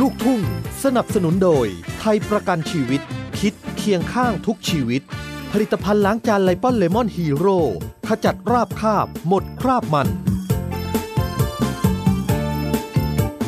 ลูกทุ่ง สนับสนุนโดย ไทยประกันชีวิต คิดเคียงข้างทุกชีวิต ผลิตภัณฑ์ล้างจานไลปอนเลมอนฮีโร่ขจัดราบคาบ หมดคราบมัน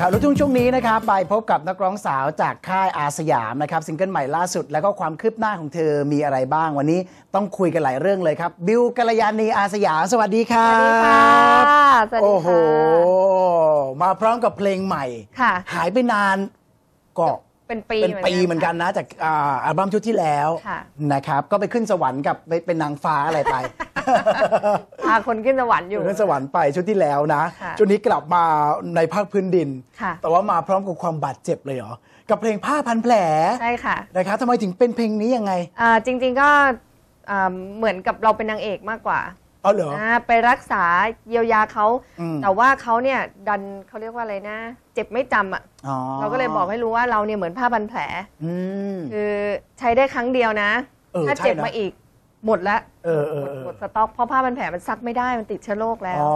ข่าวลูกทุ่งช่วงนี้นะครับไปพบกับนักร้องสาวจากค่ายอาสยามนะครับซิงเกิลใหม่ล่าสุด แล้วก็ความคืบหน้าของเธอมีอะไรบ้างวันนี้ต้องคุยกันหลายเรื่องเลยครับ บิวกัลยาณีอาสยามสวัสดีครัสวัสดีค่ะบสวัสดีค่ะโอ้โหมาพร้อมกับเพลงใหม่ค่ะหายไปนานก็ เป็นปีเป็นปีเหมือนกันนะจากอ่าอัลบั้มชุดที่แล้วค่ะนะครับ ก็ไปขึ้นสวรรค์กับไปเป็นนางฟ้าอะไรไปพาคนขึ้นสวรรค์อยู่ขึ้นสวรรค์ไปชุดที่แล้วนะค่ะชุดนี้กลับมาในภาคพื้นดินค่ะแต่ว่ามาพร้อมกับความบาดเจ็บเลยเหรอกับเพลงผ้าพันแผลใช่ค่ะนะครับทำไมถึงเป็นเพลงนี้ยังไงอ่าจริง ๆก็อ่าเหมือนกับเราเป็นนางเอกมากกว่า เอาเหรอ อ่าไปรักษาเยียวยาเขา อืม แต่ว่าเขาเนี่ยดันเขาเรียกว่าอะไรนะ เจ็บไม่จำอะ อ๋อเราก็เลยบอกให้รู้ว่าเราเนี่ยเหมือนผ้าพันแผล อืม คือใช้ได้ครั้งเดียวนะ เออถ้าใช่เจ็บนะ มาอีก หมดละเออเอหมอดเออหมดสต็อกเพราะผ้าพันแผลมันซักไม่ได้มันติดเชื้อโรคแล้ว อ๋อ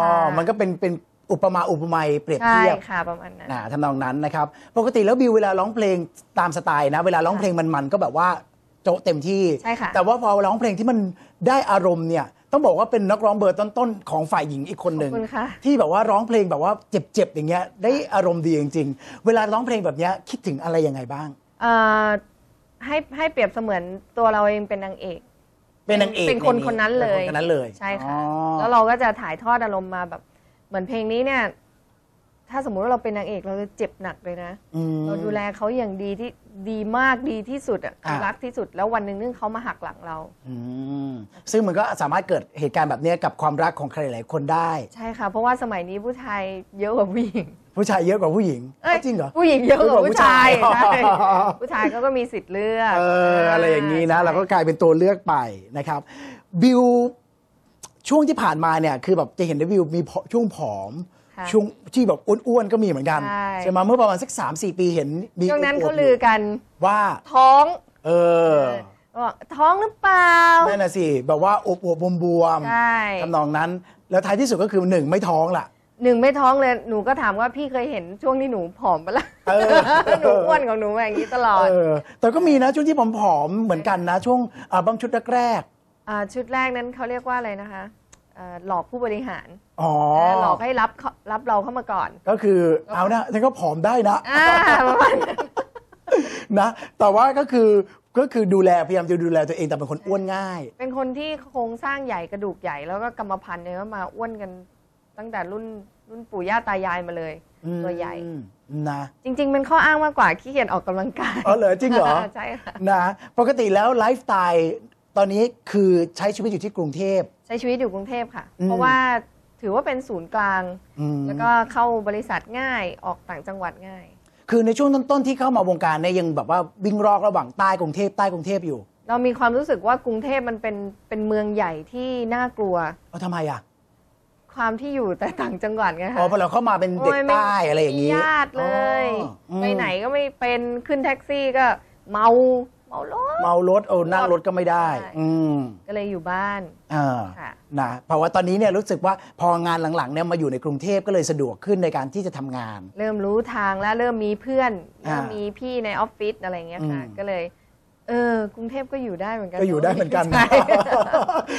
ค่ะ มันก็เป็นเป็นอุปมาอุปไมยเปรียบใช่เทียบ ค่ะประมาณนั้น นะทำนองนั้นนะครับ ปกติแล้วบิวเวลาร้องเพลงตามสไตล์นะ เวลาร้องเพลงมันๆก็แบบว่าโจะเต็มที่ ใช่ค่ะแต่ว่าพอร้องเพลงที่มันได้อารมณ์เนี่ย ต้องบอกว่าเป็นนักร้องเบอร์ต้นๆ ของฝ่ายหญิงอีกคนหนึ่งขอบคุณค่ะ ที่แบบว่าร้องเพลงแบบว่าเจ็บๆอย่างเงี้ยได้อารมณ์ดีจริงๆ เวลาร้องเพลงแบบเนี้ยคิดถึงอะไรยังไงบ้าง เอ่อให้ให้เปรียบเสมือนตัวเราเองเป็นนางเอก เป็นนางเอกเป็นคนคนนั้นเลย ป็คนคนนั้นเลยใช่ค่ะ อ๋อแล้วเราก็จะถ่ายทอดอารมณ์มาแบบ เหมือนเพลงนี้เนี่ย ถ้าสมมุติว่าเราเป็นนางเอกเราจะเจ็บหนักเลยนะ อืม เราดูแลเขาอย่างดีที่ ดีมากดีที่สุดอะอะ รักที่สุดแล้ววันหนึ่งนึงเขามาหักหลังเรา อืมซึ่งมันก็สามารถเกิดเหตุการณ์แบบเนี้ยกับความรักของใครหลายคนได้ ใช่ค่ะ เพราะว่าสมัยนี้ผู้ชายเยอะกว่าผู้หญิงผู้ชายเยอะกว่าผู้หญิงเอ้ยจริงเหรอ ผู้หญิงเยอะกว่าผู้ชายเยอะกว่าผู้ใช่ชายผู้ชายเขาก็มีสิทธิ์เลือกเอออะไรอย่างนี้นะ ใช่ เราก็กลายเป็นตัวเลือกไปนะครับ บิวช่วงที่ผ่านมาเนี่ย คือแบบจะเห็นได้บิวมีผช่วงผอมค่ะ ช่วงที่แบบอ้วนๆก็มีเหมือนกันใช่ไหมเมื่อประมาณสัก 3 4 ปีเห็นมีช่วงนั้นวเขาบๆลือกันว่าท้อง เออบอกท้องหรือเปล่านั่นน่ะสิแบบว่าอบอวบวมใช่ๆทำนองนั้น แล้วท้ายที่สุดก็คือหนึ่งไม่ท้องล่ะหนึ่งไม่ท้องเลยหนูก็ถามว่าพี่เคยเห็นช่วงที่หนูผอมปะล่ะเออหนูอ้วนของหนูมาอย่างนี้ตลอดเออแต่ก็มีนะช่วงที่ผอมๆเหมือนกันนะ ช่วงอัลบั้มชุดแรกอ่าชุดแรกนั้นเขาเรียกว่าอะไรนะคะ อ่าหลอกผู้บริหารๆอ๋อ หลอกให้รับเขารับเราเข้ามาก่อนก็คือเอานะฉันก็ผอมได้นะ อ่าประมาณนั้น นะ แต่ว่าก็คือก็คือดูแลพยายามจะดูแลตัวเองแต่เป็นคนอ้วนง่าย เป็นคนที่โครงสร้างใหญ่กระดูกใหญ่แล้วก็กรรมพันธุ์เนี่ยก็มาอ้วนกันตั้งแต่รุ่นรุ่นปู่ย่าตายายมาเลย ตัวใหญ่ อืมนะจริง ๆ เป็นข้ออ้างมากกว่าขี้เกียจออกกำลังกายอ๋อเหรอจริงเหรอ ใช่ค่ะ นะปกติแล้วไลฟ์สไตล์ตอนนี้คือใช้ชีวิตอยู่ที่กรุงเทพใช้ชีวิตอยู่กรุงเทพค่ะอืมเพราะว่าถือว่าเป็นศูนย์กลางอืมแล้วก็เข้าบริษัทง่ายออกต่างจังหวัดง่าย คือในช่วงต้นๆที่เข้ามาวงการเนี่ยยังแบบว่าวิ่งรอกระหว่างใต้กรุงเทพใต้กรุงเทพอยู่ เรามีความรู้สึกว่ากรุงเทพมันเป็นเป็นเมืองใหญ่ที่น่ากลัวเอาทำไมอะความที่อยู่แต่ต่างจังหวัดไงอ๋อคะพอเราเข้ามาเป็นเด็กโอ้ยม่ใต้อะไรอย่างมีนี้ญาติเลยอ๋อไปไหนก็ไม่เป็นขึ้นแท็กซี่ก็เมา เมารถ เมารถเออนั่งรถก็ไม่ได้ ใช่ อืมก็เลยอยู่บ้าน เออค่ะ นะเพราะว่าตอนนี้เนี่ยรู้สึกว่าพองานหลังๆเนี่ยมาอยู่ในกรุงเทพก็เลยสะดวกขึ้นในการที่จะทำงาน เริ่มรู้ทางแล้วเริ่มมีเพื่อนอ่าเริ่มมีพี่ในออฟฟิศอะไรอย่างเงี้ยค่ะ อืม ก็เลย เออกรุงเทพก็อยู่ได้เหมือนกันก็อยู่ได้เหมือนกัน ใช่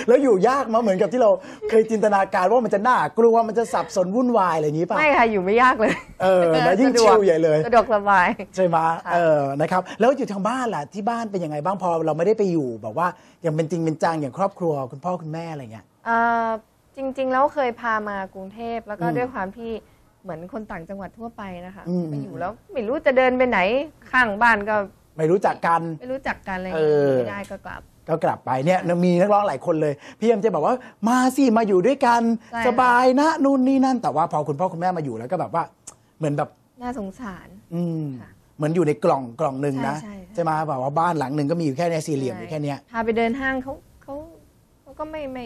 แล้วอยู่ยากมาเหมือนกับที่เราเคยจินตนาการว่ามันจะน่ากลัวมันจะสับสนวุ่นวายอะไรอย่างนี้ป่ะไม่ค่ะอยู่ไม่ยากเลย เออแล้วยิ่งสะดวกชิลใหญ่เลยสะดวกสบายใช่ไหมค่ะเออนะครับแล้วอยู่ทางบ้านล่ะที่บ้านเป็นยังไงบ้างพอเราไม่ได้ไปอยู่แบบว่าอย่างเป็นจริงเป็นจังอย่างครอบครัวคุณพ่อคุณแม่อะไรเงี้ยเอ่อจริง ๆ แล้วเคยพามากรุงเทพแล้วก็อืมด้วยความที่เหมือนคนต่างจังหวัดทั่วไปนะคะอืมไปอยู่แล้วไม่รู้จะเดินไปไหนข้างบ้านก็ ไม่รู้จักกัน ไม่รู้จักกันอะไรเอเงี้ยอไม่ได้ก็กลับก็กลับไปเนี่ยมีนักร้องหลายคนเลย พี่เอ็มจะบอกว่ามาสิมาอยู่ด้วยกันใช่สบายนะนู่นนี่นั่น แต่ว่าพอคุณพ่อคุณแม่มาอยู่แล้วก็แบบว่าเหมือนแบบน่าสงสาร อืมค่ะเหมือนอยู่ในกล่องกล่องหนึ่งนะใช่ใช่ใช่ไหมแบบว่าบ้านหลังหนึ่งก็มีอยู่แค่เนี้ยสี่เหลี่ยมอยู่แค่เนี้ยพาไปเดินห้างเขาเขาเขาก็ไม่ไม่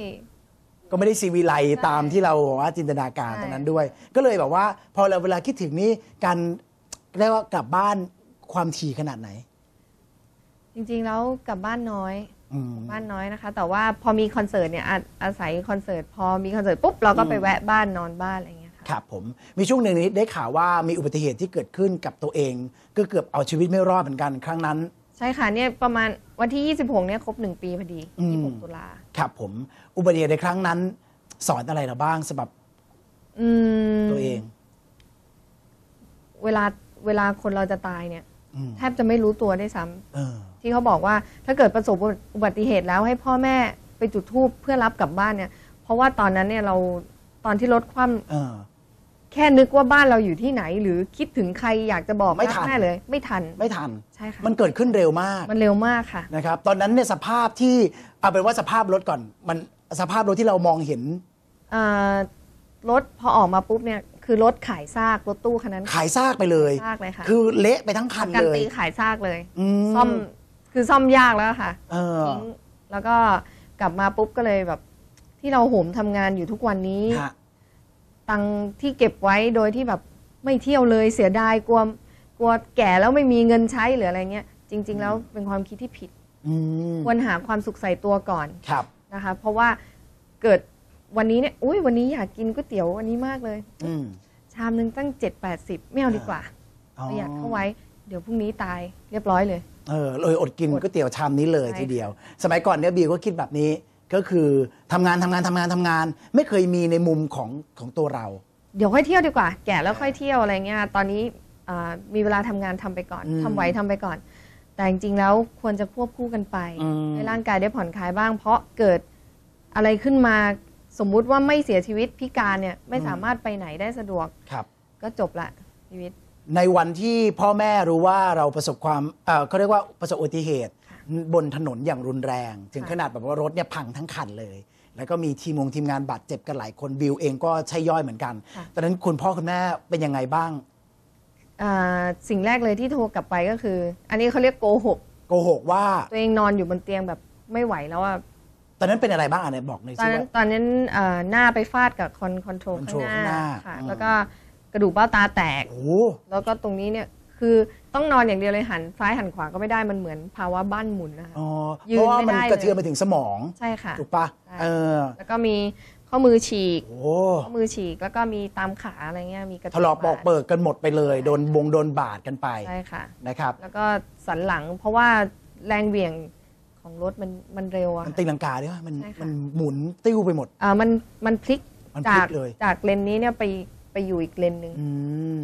ก็ไม่ได้ซีวีไลใช่ตามที่เราบอกว่าจินตนาการใช่ตรงนั้นด้วย ก็เลยแบบว่า พอเราเวลาคิดถึงนี่การเรียกว่ากลับบ้านความถี่ขนาดไหน จริงๆแล้วกลับบ้านน้อยอืมบ้านน้อยนะคะ แต่ว่าพอมีคอนเสิร์ตเนี่ยอาอาศัยคอนเสิร์ตพอมีคอนเสิร์ตปุ๊บเราก็ไปอืมแวะบ้านนอนบ้านอะไรอย่างเงี้ยค่ะครับผมมีช่วงหนึ่งนี้ได้ข่าวว่ามีอุบัติเหตุที่เกิดขึ้นกับตัวเองก็เกือบเอาชีวิตไม่รอดเหมือนกันครั้งนั้น ใช่ค่ะเนี่ยประมาณวันที่ 26เนี่ยครบ1ปีพอดีอืม26ตุลาครับผมอุบัติเหตุในครั้งนั้น สอนอะไรเราบ้างสำหรับอืมตัวเอง เวลาเวลาคนเราจะตายเนี่ยอืม แทบจะไม่รู้ตัวได้วยซ้ำเออที่เขาบอกว่าถ้าเกิดประสบอุบัติเหตุแล้วให้พ่อแม่ไปจุดธูปเพื่อรับกลับบ้านเนี่ย เพราะว่าตอนนั้นเนี่ยเราตอนที่รถคว่ำเออแค่นึกว่าบ้านเราอยู่ที่ไหน หรือคิดถึงใครอยากจะบอกไม่ทันรักแม่เลย ไม่ทันไม่ทันใช่ค่ะมันเกิดขึ้นเร็วมากมันเร็วมากค่ะนะครับตอนนั้นเนี่ยสภาพที่เอาเป็นว่าสภาพรถก่อน มันสภาพรถที่เรามองเห็นอ่ารถพอออกมาปุ๊บเนี่ย คือรถขายซากรถตู้คันนั้นขายซากไปเลยซากเลยค่ะคือเละไปทั้งคันการเลยตีขายซากเลยอืมซ่อมคือซ่อมยากแล้วค่ะเออทิ้งแล้วก็กลับมาปุ๊บก็เลยแบบ ที่เราโหมทำงานอยู่ทุกวันนี้ฮะตังค์ที่เก็บไว้โดยที่แบบไม่เที่ยวเลยเสียดายกลัวกลัวแก่แล้วไม่มีเงินใช้หรืออะไรเงี้ยจริง ๆ แล้วเป็นความคิดที่ผิดอืมควรหาความสุขใส่ตัวก่อนครับนะคะ เพราะว่าเกิด วันนี้เนี่ยอุ้ยวันนี้อยากกินก๋วยเตี๋ยววันนี้มากเลย อืม ชามหนึงตั้งเจ็ดแปดสิบไม่เอาดีกว่าประหยัดเข้าไว้ เดี๋ยวพรุ่งนี้ตายเรียบร้อยเลย เออเลยอดกินอดก๋วยเตี๋ยวชามนี้เลยใช่ ทีเดียว สมัยก่อนเนี่ยบิวก็คิดแบบนี้ก็คือทำงานทำงานทำงานทำงาน ไม่เคยมีในมุมของของตัวเรา เดี๋ยวค่อยเที่ยวดีกว่า แก่แล้วค่อยเที่ยวอะไรเงี้ยตอนนี้อ่ามีเวลาทำงานทำไปก่อนอืมทำไหวทำไปก่อน แต่จริงๆแล้วควรจะควบคู่กันไป อืม ให้ร่างกายได้ผ่อนคลายบ้าง เพราะเกิดอะไรขึ้นมา สมมุติว่าไม่เสียชีวิตพิการเนี่ยไม่สามารถไปไหนได้สะดวก ครับ ก็จบละชีวิต ในวันที่พ่อแม่รู้ว่าเราประสบความเอ่อเขาเรียกว่าประสบอุบัติเหตุ บนถนนอย่างรุนแรง ถึงค่ะขนาดแบบว่ารถเนี่ยพังทั้งคันเลย แล้วก็มีทีมงทีมงานบาดเจ็บกันหลายคนบิวเองก็ใช่ย่อยเหมือนกันตอนนั้นคุณพ่อคุณแม่เป็นยังไงบ้างอ่าสิ่งแรกเลยที่โทรกลับไปก็คือ อันนี้เขาเรียกโกหก โกหกว่า ตัวเองนอนอยู่บนเตียงแบบไม่ไหวแล้วอะ ตอนนั้นเป็นอะไรบ้างอะเนี่ยบอกหน่อยตอสินนั้นว่าตอนนั้นเอ่อหน้าไปฟาดกับคอนคอนโทรล control ข้างหน้าข้างหน้าค่ะอืมแล้วก็กระดูกเบ้าตาแตก โอ้โหแล้วก็ตรงนี้เนี่ยคือต้องนอนอย่างเดียวเลยหันซ้ายหันขวาก็ไม่ได้มันเหมือนภาวะบ้านหมุนนะคะ อ๋อยืนเพราะว่าไม่มันได้เลยกระเทือนไปถึงสมองใช่ค่ะ ถูกปะใช่ เออแล้วก็มีข้อมือฉีก โอ้ข้อมือฉีกแล้วก็มีตามขาอะไรเงี้ยมีกระถลอกปอกบาดเปิกกันหมดไปเลยโดนบงโดนบาดกันไปใช่ค่ะ นะครับ แล้วก็สันหลังเพราะว่าแรงเหวี่ยง ของรถมันมันเร็วอะมันตีลังกาด้วยวะมันใช่ค่ะมันหมุนติ้วไปหมด อ่ามันมันพลิกมันพลิจากกเลยจากเลนนี้เนี่ยไปไปอยู่อีกเลนหนึ่งอืม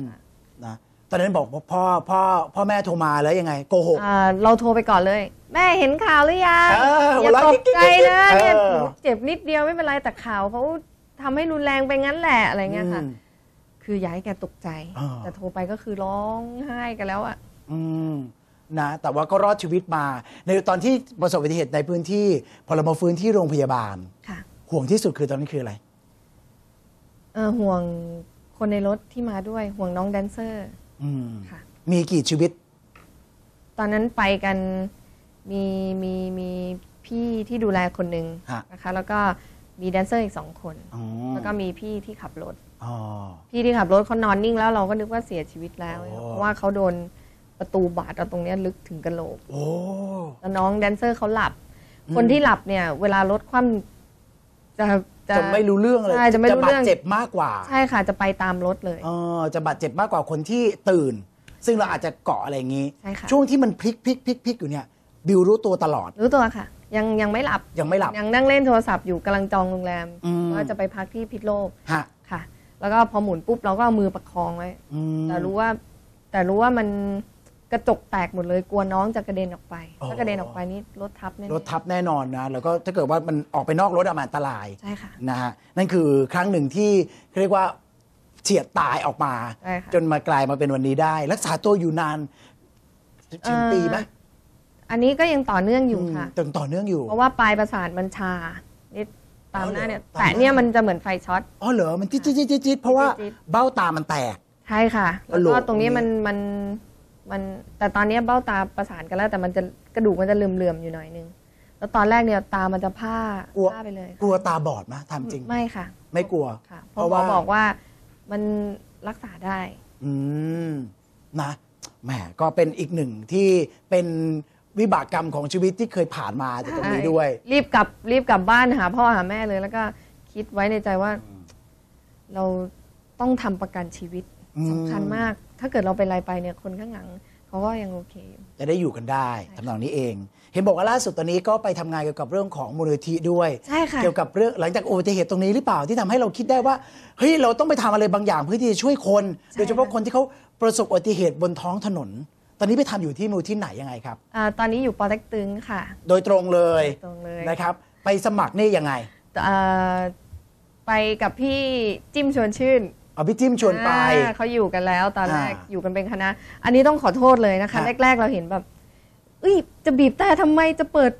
นะตอนนั้นบอกว่าพ่อพ่อพ่อแม่โทรมาแล้วยังไงโกหก อ่าเราโทรไปก่อนเลย แม่เห็นข่าวหรือยังเอออย่าหัวเราะตกใจนะกิ๊กๆๆเนี่ยเออ เจ็บนิดเดียวไม่เป็นไรแต่ข่าวเขาทำให้รุนแรงไปงั้นแหละอะไรเงี้ยค่ะ อืม คืออย่าให้แกตกใจ อ่า แต่โทรไปก็คือร้องไห้กันแล้วอะ อืม นะแต่ว่าก็รอดชีวิตมา ในตอนที่ประสบอุบัติเหตุในพื้นที่ พอเรามาฟื้นที่โรงพยาบาล ค่ะห่วงที่สุดคือตอนนั้นคืออะไร เออห่วงคนในรถที่มาด้วยห่วงน้องแดนเซอร์อืมค่ะ มีกี่ชีวิต ตอนนั้นไปกันมีมีมีพี่ที่ดูแลคนหนึ่งฮะ นะคะ แล้วก็มีแดนเซอร์อีกสองคน อ๋อแล้วก็มีพี่ที่ขับรถ อ๋อ พี่ที่ขับรถเขานอนนิ่งแล้วเราก็นึกว่าเสียชีวิตแล้ว โอ้ เพราะว่าเขาโดน ประตูบาดเอาตรงเนี้ยลึกถึงกระโหลกโอ้ แล้วน้องแดนเซอร์เขาหลับอืมคนที่หลับเนี่ย เวลารถคว่ำจะจะจะไม่รู้เรื่องเลยใช่จะไม่รู้บาเรื่ดองเจ็บมากกว่าใช่ค่ะ จะไปตามรถเลย เออจะบาดเจ็บมากกว่าคนที่ตื่น ซึ่งเราอาจจะเกาะอะไรอย่างนี้ ใช่ค่ะ ช่วงที่มันพลิกพลิกพลิกพลิกอยู่เนี่ย บิวรู้ตัวตลอด รู้ตัวค่ะ ยังยังไม่หลับ ยังไม่หลับ ยังนั่งเล่นโทรศัพท์อยู่กำลังจองโรงแรมอืม ว่าจะไปพักที่พิษโลกฮะ ค่ะ แล้วก็พอหมุนปุ๊บเราก็เอามือประคองไว้ อืม แต่รู้ว่าแต่รู้ว่ามัน กระจกแตกหมดเลยกลัวน้องจะกระเด็นออกไปอ๋อถ้ากระเด็นออกไปนี่รถทับแน่ๆรถทับแน่นอนนะแล้วก็ถ้าเกิดว่ามันออกไปนอกรถอะมันอันตรายใช่ค่ะนะฮะนั่นคือครั้งหนึ่งที่เรียกว่าเฉียดตายออกมา ใช่ค่ะจนมากลายมาเป็นวันนี้ได้ รักษาตัวอยู่นานถึงปีไหมอันนี้ก็ยังต่อเนื่องอยู่ค่ะ จนต่อเนื่องอยู่เพราะว่าปลายประสาทมันชานี่ตามหน้าเนี่ยอ๋อเหรอแต่เนี่ยมันจะเหมือนไฟช็อตอ๋อเหรอมันจิ๊ดจิ๊ดจิ๊ดจิ๊ดจิ๊ดเพราะว่าจิ๊ดเบ้าตามันแตกใช่ค่ะกระแล้วโหลก็กตรงนี้ตรงนี้มันมัน มันแต่ตอนนี้เบ้าตาประสานกันแล้ว แต่มันจะกระดูกมันจะเหลื่อมๆอยู่หน่อยนึงแล้วตอนแรกเนี่ยตามันจะผ้ากผ้าไปเลย กลัวตาบอดไหมทำจริง ไม่ค่ะ ไม่กลัวค่ะเพเพราะราะหมอว่าบอกว่ามันรักษาได้ อืมนะแหมก็เป็นอีกหนึ่งที่เป็นวิบากกรรมของชีวิตที่เคยผ่านมาจากตรงนี้ด้วย รีบกลับรีบกลับบ้านหาพ่อหาแม่เลย แล้วก็คิดไว้ในใจว่า เราต้องทำประกันชีวิตอืม สำคัญมาก ถ้าเกิดเราเป็นอะไรไปเนี่ยคนข้างหลังเขาก็ยังโอเคอยู่จะได้อยู่กันได้ใช่ทำนองนี้เอง เห็นบอกว่าล่าสุดตอนนี้ก็ไปทำงานเกี่ยวกับเรื่องของมูลนิธิด้วย ใช่ค่ะ เกี่ยวกับเรื่องหลังจากอุบัติเหตุตรงนี้หรือเปล่าที่ทำให้เราคิดได้ว่าเฮ้ยเราต้องไปทำอะไรบางอย่างเพื่อที่จะช่วยคนใช่โดยเฉพาะคนที่เขาประสบอุบัติเหตุบนท้องถนน ตอนนี้ไปทำอยู่ที่มูลที่ไหนยังไงครับ อ่าตอนนี้อยู่ปอเต็กตึงค่ะโดยตรงเลยตรงเลยนะครับ ไปสมัครนี่ยังไง อ่าไปกับพี่จิ้มชวนชื่น เอาพี่จิ้มชวนไป อ่าเขาอยู่กันแล้วตอนแรกอ่าอยู่กันเป็นคณะ อันนี้ต้องขอโทษเลยนะคะ ฮะ แรก ๆ เราเห็นแบบเอ้ยจะบีบแต่ทำไมจะเปิด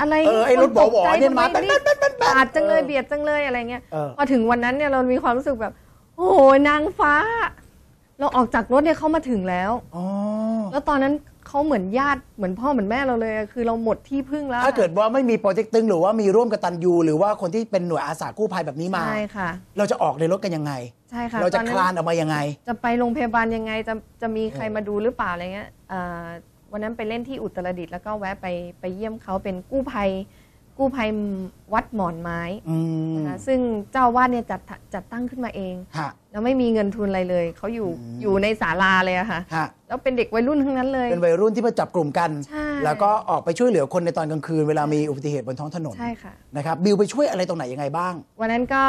อะไรเออไอ้รถคนตกใจบอๆเนี่ยมาทำไแป๊ดแป๊ดแป๊ดแป๊ดปาดจังเลยเออเบียดจังเลยอะไรเงี้ยเออ พอถึงวันนั้นเนี่ยเรามีความรู้สึกแบบ โอ้โหนางฟ้า เราออกจากรถเนี่ยเขามาถึงแล้ว อ๋อ แล้วตอนนั้น เขาเหมือนญาติเหมือนพ่อเหมือนแม่เราเลยอะคือเราหมดที่พึ่งแล้วถ้าเกิดว่าไม่มีโปรเจกต์ตึงหรือว่ามีร่วมกับตันยูหรือว่าคนที่เป็นหน่วยอาสากู้ภัยแบบนี้มา ใช่ค่ะ เราจะออกในรถกันยังไง ใช่ค่ะเราจะตอนคนั้นลานออกมายังไง จะไปโรงพยาบาลยังไงจะจะมีใครมาดูหรือเปล่าอะไรเงี้ยอ่าวันนั้นไปเล่นที่อุตรดิตถ์แล้วก็แวะไปไปเยี่ยมเขาเป็นกู้ภัย กู้ภัยวัดหมอนไม้อืม นะคะซึ่งเจ้าอาวาดเนี่ยจัดจัดตั้งขึ้นมาเอง ฮะ แล้วไม่มีเงินทุนอะไรเลย เขาอยู่อืม อยู่ในศาลาเลยอะค่ะ ฮะ แล้วเป็นเด็กวัยรุ่นทั้งนั้นเลย เป็นวัยรุ่นที่มาจับกลุ่มกัน ใช่ แล้วก็ออกไปช่วยเหลือคนในตอนกลางคืนเวลามีอุบัติเหตุบนท้องถนนใช่ค่ะ นะครับ บิวไปช่วยอะไรตรงไหนยังไงบ้าง วันนั้นก็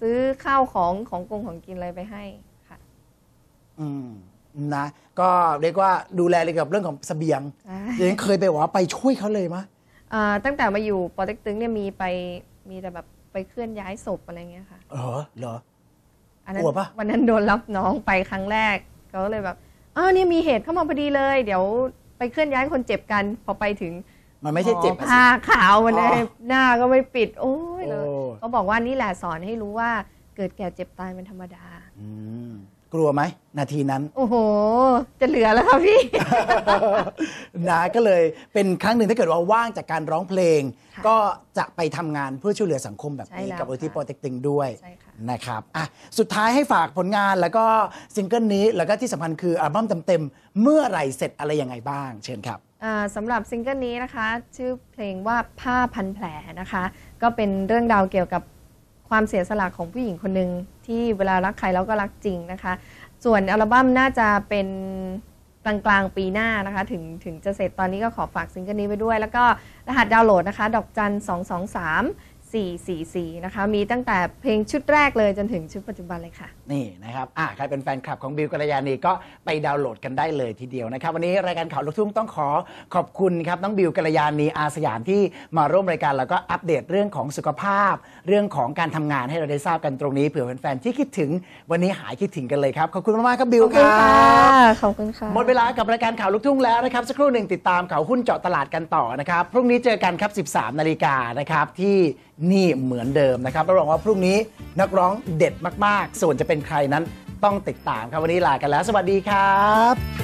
ซื้อข้าวของของกงของกินอะไรไปให้ค่ะ อืมนะ ก็เรียกว่าดูแลเกี่ยวกับเรื่องของเสบียงใช่ ยังเคยไปบอกว่าไปช่วยเขาเลยมะอ่า ตั้งแต่มาอยู่ปอเต็กตึงเนี่ยมีไปมีแต่แบบไปเคลื่อนย้ายศพอะไรเงี้ยค่ะเหรอเหรออันนั้นกลัวปะวันนั้นโดนรับน้องไปครั้งแรกเขาก็เลยแบบอ้าวเนี่ยมีเหตุเข้ามาพอดีเลย เดี๋ยวไปเคลื่อนย้ายคนเจ็บกันพอไปถึงมันไม่ใช่เจ็บอ๋ออะสิผ้าขาวมันอ๋อเลยหน้าก็ไม่ปิด โอ้ยเลยโอ้เขาบอกว่านี่แหละสอนให้รู้ว่าเกิดแก่เจ็บตายเป็นธรรมดาอืม กลัวไหม นาทีนั้น โอ้โห จะเหลือแล้วค่ะพี่ นะก็เลยเป็นครั้งหนึ่งถ้าเกิดว่าว่างจากการร้องเพลงค่ะก็จะไปทำงานเพื่อช่วยเหลือสังคมแบบนี้ ใช่แล้วกับอุทิค่ะโปรเต็กตึงด้วยใช่ค่ะ นะครับอะสุดท้ายให้ฝากผลงานแล้วก็ซิงเกิลนี้แล้วก็ที่สำคัญคืออัลบั้มเต็มๆเมื่อไหร่เสร็จอะไรยังไงบ้าง เชิญครับ อ่าสำหรับซิงเกิลนี้นะคะ ชื่อเพลงว่าผ้าพันแผลนะคะ ก็เป็นเรื่องราวเกี่ยวกับ ความเสียสละของผู้หญิงคนหนึ่งที่เวลารักใครแล้วก็รักจริงนะคะ ส่วนอัลบั้มน่าจะเป็นกลางกลางๆปีหน้านะคะถึงถึงจะเสร็จตอนนี้ก็ขอฝากซิงเกิลนี้ไปด้วย แล้วก็รหัสดาวน์โหลดนะคะ ดอกจัน2 2 3 4 4 4 นะคะ มีตั้งแต่เพลงชุดแรกเลยจนถึงชุดปัจจุบันเลยค่ะ นี่นะครับอะใครเป็นแฟนคลับของบิวกัลยานีก็ไปดาวน์โหลดกันได้เลยทีเดียวนะครับ วันนี้รายการข่าวลูกทุ่งต้องขอขอบคุณครับน้องบิวกัลยานีอาสยามที่มาร่วมรายการแล้วก็อัปเดตเรื่องของสุขภาพ เรื่องของการทำงานให้เราได้ทราบกันตรงนี้เผื่อแฟนๆที่คิดถึงวันนี้หายคิดถึงกันเลยครับขอบคุณมากๆครับบิวขอบคคุณรัค่ะ บ ขอบคุณค่ะ หมดเวลากับรายการข่าวลูกทุ่งแล้วนะครับ สักครู่หนึ่งติดตามข่าวหุ้นเจาะตลาดกันต่อนะครับ พรุ่งนี้เจอกันครับ 13 นาฬิกานะครับ ที่นี่เหมือนเดิมนะครับรับรองว่าพรุ่งนี้นักร้องเด็ดมากๆ ส่วนจะเป็นใครนั้นต้องติดตามครับวันนี้ลากันแล้ว สวัสดีครับ